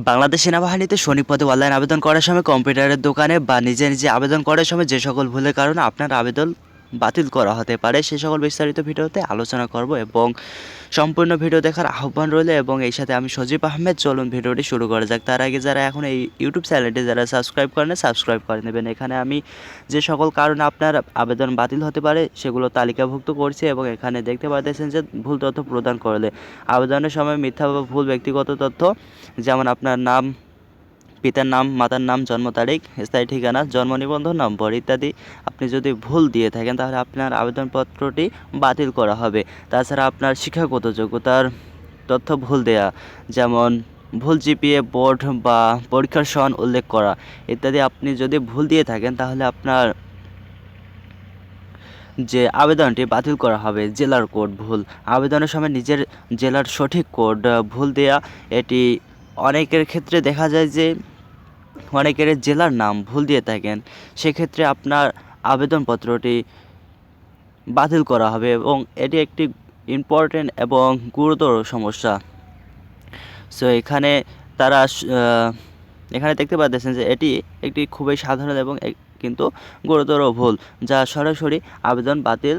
বাংলাদেশ সেনাবাহিনীতে সৈনিক পদে অনলাইন আবেদন করার সময় কম্পিউটারের দোকানে বা নিজে নিজে আবেদন করার সময় যে সকল ভুলের কারণে আপনার আবেদন বাতিল করা হতে পারে। সে সকল বিস্তারিত ভিডিওতে আলোচনা করব এবং সম্পূর্ণ ভিডিও দেখার আহ্বান রইল এবং এই সাথে আমি সজীব আহমেদ। চলুন ভিডিওটি শুরু করা যাক। তার আগে যারা এখন এই ইউটিউব চ্যানেলটি যারা সাবস্ক্রাইব করেন সাবস্ক্রাইব করে নেবেন। এখানে আমি যে সকল কারণে আপনার আবেদন বাতিল হতে পারে, সেগুলো তালিকাভুক্ত করছি এবং এখানে দেখতে পাচ্ছেন যে ভুল তথ্য প্রদান করলে। আবেদনের সময় মিথ্যা বা ভুল ব্যক্তিগত তথ্য, যেমন আপনার নাম পিতার নাম, মাতার নাম, জন্ম তারিখ, স্থায়ী ঠিকানা, জন্ম নিবন্ধন নম্বর ইত্যাদি আপনি যদি ভুল দিয়ে থাকেন তাহলে আপনার আবেদনপত্রটি বাতিল করা হবে। তাছাড়া আপনার শিক্ষাগত যোগ্যতার তথ্য ভুল দেয়া, যেমন ভুল জিপিএ বোর্ড বা পরীক্ষার সন উল্লেখ করা ইত্যাদি আপনি যদি ভুল দিয়ে থাকেন তাহলে আপনার যে আবেদনটি বাতিল করা হবে, জেলার কোড ভুল। আবেদনের সময় নিজের জেলার সঠিক কোড ভুল দেয়া, এটি অনেকের ক্ষেত্রে দেখা যায় যে অনেকের জেলার নাম ভুল দিয়ে থাকেন। সেক্ষেত্রে আপনার আবেদনপত্রটি বাতিল করা হবে এবং এটি একটি ইম্পর্টেন্ট এবং গুরুতর সমস্যা। সো এখানে তারা এখানে দেখতে পাচ্ছেন যে এটি একটি খুবই সাধারণ এবং কিন্তু গুরুতর ভুল, যা সরাসরি আবেদন বাতিল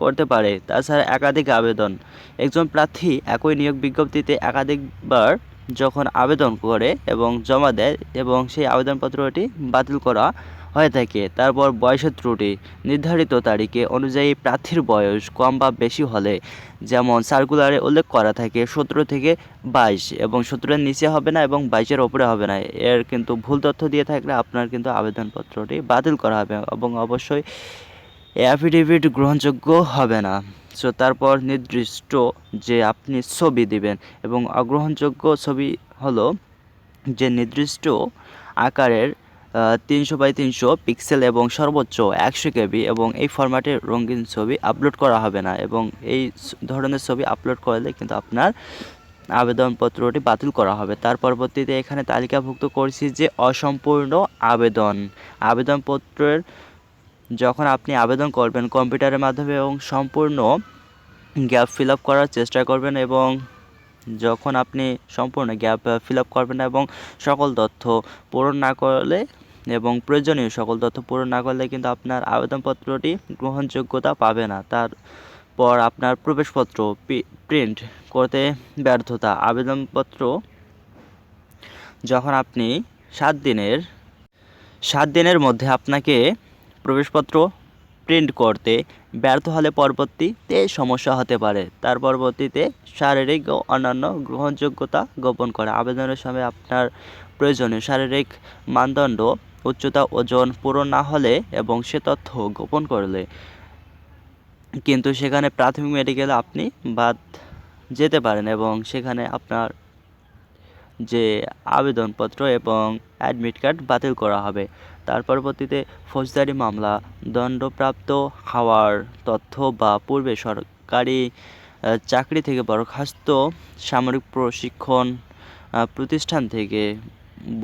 করতে পারে। তাছাড়া একাধিক আবেদন। একজন প্রার্থী একই নিয়োগ বিজ্ঞপ্তিতে একাধিকবার যখন আবেদন করে এবং জমা দেয় এবং সেই আবেদনপত্রটি বাতিল করা হয়ে থাকে, তারপর বয়সের ত্রুটি, নির্ধারিত তারিখে অনুযায়ী প্রার্থীর বয়স কম বা বেশি হলে, যেমন সার্কুলারে উল্লেখ করা থাকে, সতেরো থেকে বাইশ এবং সতেরোর নিচে হবে না এবং বাইশের ওপরে হবে না। এর কিন্তু ভুল তথ্য দিয়ে থাকলে আপনার কিন্তু আবেদনপত্রটি বাতিল করা হবে এবং অবশ্যই অ্যাফিডেভিট গ্রহণযোগ্য হবে না। সো তারপর নির্দিষ্ট যে আপনি ছবি দিবেন এবং অগ্রহণযোগ্য ছবি হলো যে নির্দিষ্ট আকারের তিনশো বাই তিনশো পিক্সেল এবং সর্বোচ্চ একশো কেবি এবং এই ফরম্যাটে রঙিন ছবি আপলোড করা হবে না এবং এই ধরনের ছবি আপলোড করলে কিন্তু আপনার আবেদনপত্রটি বাতিল করা হবে। তার পরবর্তীতে এখানে তালিকাভুক্ত করছি যে অসম্পূর্ণ আবেদন। আবেদনপত্রের যখন আপনি আবেদন করবেন কম্পিউটারের মাধ্যমে এবং সম্পূর্ণ গ্যাপ ফিল আপ করার চেষ্টা করবেন এবং যখন আপনি সম্পূর্ণ গ্যাপ ফিল আপ করবেন এবং সকল তথ্য পূরণ না করলে এবং প্রয়োজনীয় সকল তথ্য পূরণ না করলে কিন্তু আপনার আবেদনপত্রটি গ্রহণযোগ্যতা পাবে না। তারপর আপনার প্রবেশপত্র প্রিন্ট করতে ব্যর্থতা। আবেদনপত্র যখন আপনি সাত দিনের সাত দিনের মধ্যে আপনাকে প্রবেশপত্র প্রিন্ট করতে ব্যর্থ হলে পরবর্তীতে সমস্যা হতে পারে। তার পরবর্তীতে শারীরিক ও অন্যান্য গ্রহণযোগ্যতা গোপন করা। আবেদনের সময় আপনার প্রয়োজনীয় শারীরিক মানদণ্ড, উচ্চতা, ওজন পূরণ না হলে এবং সে তথ্য গোপন করলে। কিন্তু সেখানে প্রাথমিক মেডিকেলে আপনি বাদ যেতে পারেন এবং সেখানে আপনার যে আবেদনপত্র এবং অ্যাডমিট কার্ড বাতিল করা হবে। তার পরবর্তীতে ফৌজদারি মামলা, দণ্ডপ্রাপ্ত হওয়ার তথ্য বা পূর্বে সরকারি চাকরি থেকে বরখাস্ত সামরিক প্রশিক্ষণ প্রতিষ্ঠান থেকে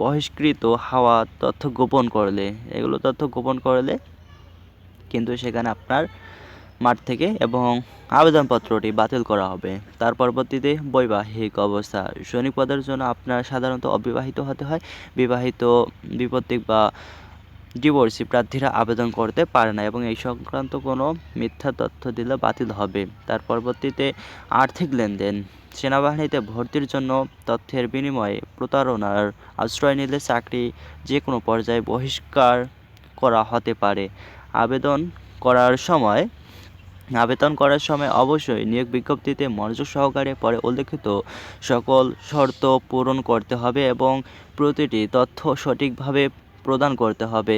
বহিষ্কৃত হওয়া তথ্য গোপন করলে। এগুলো তথ্য গোপন করলে কিন্তু সেখানে আপনার মাঠ থেকে এবং আবেদনপত্রটি বাতিল করা হবে। তার পরবর্তীতে বৈবাহিক অবস্থা। সৈনিক পদের জন্য আপনার সাধারণত অবিবাহিত হতে হয়। বিবাহিত, বিপত্তিক বা ডিভোর্সি প্রার্থীরা আবেদন করতে পারে না এবং এই সংক্রান্ত কোনো মিথ্যা তথ্য দিলে বাতিল হবে। তার পরবর্তীতে আর্থিক লেনদেন। সেনাবাহিনীতে ভর্তির জন্য তথ্যের বিনিময়ে প্রতারণার আশ্রয় নিলে চাকরি যে কোনো পর্যায়ে বহিষ্কার করা হতে পারে। আবেদন করার সময় আবেদন করার সময় অবশ্যই নিয়োগ বিজ্ঞপ্তিতে মনোযোগ সহকারে পরে উল্লেখিত সকল শর্ত পূরণ করতে হবে এবং প্রতিটি তথ্য সঠিকভাবে প্রদান করতে হবে।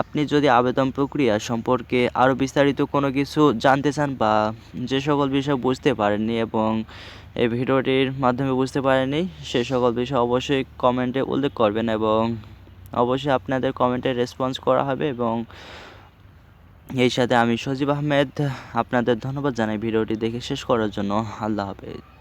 আপনি যদি আবেদন প্রক্রিয়া সম্পর্কে আরও বিস্তারিত কোনো কিছু জানতে চান বা যে সকল বিষয় বুঝতে পারেননি এবং এই ভিডিওটির মাধ্যমে বুঝতে পারেননি, সে সকল বিষয় অবশ্যই কমেন্টে উল্লেখ করবেন এবং অবশ্যই আপনাদের কমেন্টে রেসপন্স করা হবে এবং এই সাথে আমি সজীব আহমেদ, আপনাদের ধন্যবাদ জানাই ভিডিওটি দেখে শেষ করার জন্য। আল্লাহ হাফেজ।